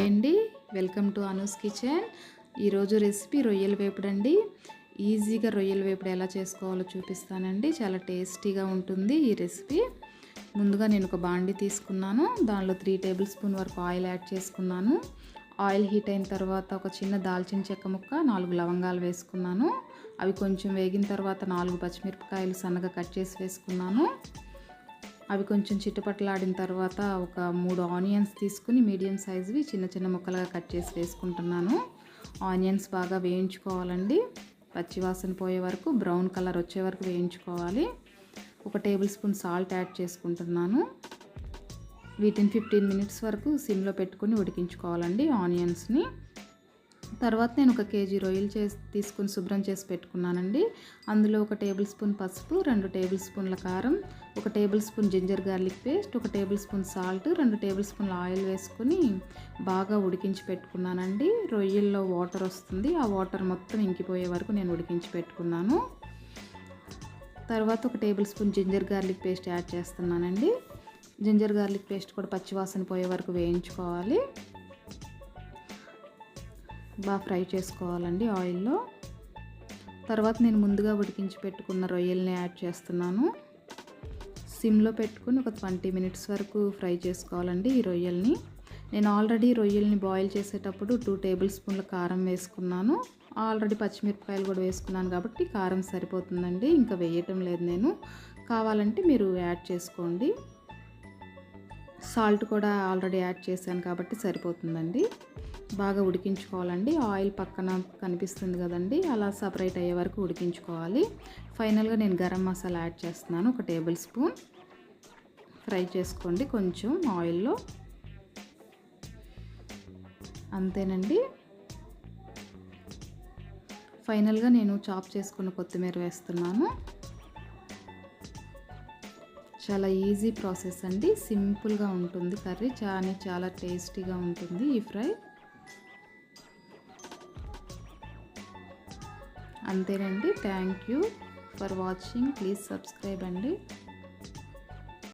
అండి. Welcome to Anu's kitchen. ఈరోజు recipe రొయ్యల వేపుడు అండి. ఈజీగా రొయ్యల వేపుడు ఎలా చేసుకోవాలో చూపిస్తానండి. చాలా టేస్టీగా ఉంటుంది ఈ రెసిపీ. ముందుగా నేను ఒక బాండి తీసుకున్నాను. దానిలో త్రీ టేబుల్ స్పూన్ వరకు ఆయిల్ యాడ్ చేసుకున్నాను. ఆయిల్ హీట్ అయిన తర్వాత ఒక చిన్న దాల్చిన చెక్క ముక్క నాలుగు లవంగాలు వేసుకున్నాను. అవి కొంచెం వేగిన తర్వాత నాలుగు పచ్చిమిరపకాయలు సన్నగా కట్ చేసి వేసుకున్నాను. అవి కొంచెం చిట్టుపట్లాడిన తర్వాత ఒక మూడు ఆనియన్స్ తీసుకుని మీడియం సైజువి చిన్న చిన్న ముక్కలుగా కట్ చేసి వేసుకుంటున్నాను. ఆనియన్స్ బాగా వేయించుకోవాలండి. పచ్చివాసన పోయే వరకు బ్రౌన్ కలర్ వచ్చే వరకు వేయించుకోవాలి. ఒక టేబుల్ స్పూన్ సాల్ట్ యాడ్ చేసుకుంటున్నాను. వీటిని ఫిఫ్టీన్ మినిట్స్ వరకు సిమ్లో పెట్టుకుని ఉడికించుకోవాలండి ఆనియన్స్ని. తర్వాత నేను ఒక కేజీ రొయ్యలు చేసి తీసుకుని శుభ్రం చేసి పెట్టుకున్నానండి. అందులో ఒక టేబుల్ స్పూన్ పసుపు రెండు టేబుల్ స్పూన్ల కారం ఒక tablespoon ginger garlic paste ఒక టేబుల్ స్పూన్ సాల్ట్ రెండు టేబుల్ స్పూన్ల ఆయిల్ వేసుకుని బాగా ఉడికించి పెట్టుకున్నానండి. రొయ్యల్లో వాటర్ వస్తుంది. ఆ వాటర్ మొత్తం ఇంకిపోయే వరకు నేను ఉడికించి పెట్టుకున్నాను. తర్వాత ఒక tablespoon ginger garlic paste add చేస్తున్నానండి. జింజర్ గార్లిక్ పేస్ట్ కూడా పచ్చివాసన పోయే వరకు వేయించుకోవాలి. బాగా ఫ్రై చేసుకోవాలండి ఆయిల్లో. తర్వాత నేను ముందుగా ఉడికించి పెట్టుకున్న రొయ్యల్ని యాడ్ చేస్తున్నాను. సిమ్లో పెట్టుకుని ఒక ట్వంటీ మినిట్స్ వరకు ఫ్రై చేసుకోవాలండి ఈ రొయ్యల్ని. నేను ఆల్రెడీ రొయ్యల్ని బాయిల్ చేసేటప్పుడు టూ టేబుల్ స్పూన్ల కారం వేసుకున్నాను. ఆల్రెడీ పచ్చిమిరపకాయలు కూడా వేసుకున్నాను కాబట్టి కారం సరిపోతుందండి ఇంకా వేయటం లేదు నేను. కావాలంటే మీరు యాడ్ చేసుకోండి. సాల్ట్ కూడా ఆల్రెడీ యాడ్ చేశాను కాబట్టి సరిపోతుందండి. బాగా ఉడికించుకోవాలండి. ఆయిల్ పక్కన కనిపిస్తుంది కదండి. అలా సపరేట్ అయ్యే వరకు ఉడికించుకోవాలి. ఫైనల్గా నేను గరం మసాలా యాడ్ చేస్తున్నాను. ఒక టేబుల్ స్పూన్. ఫ్రై చేసుకోండి కొంచెం ఆయిల్లో. అంతేనండి. ఫైనల్గా నేను చాప్ చేసుకున్న కొత్తిమీర వేస్తున్నాను. చాలా ఈజీ ప్రాసెస్ అండి. సింపుల్గా ఉంటుంది కర్రీ. చాలా చాలా టేస్టీగా ఉంటుంది ఈ ఫ్రై. అంతేనండి. Thank you for watching. Please subscribe అండి.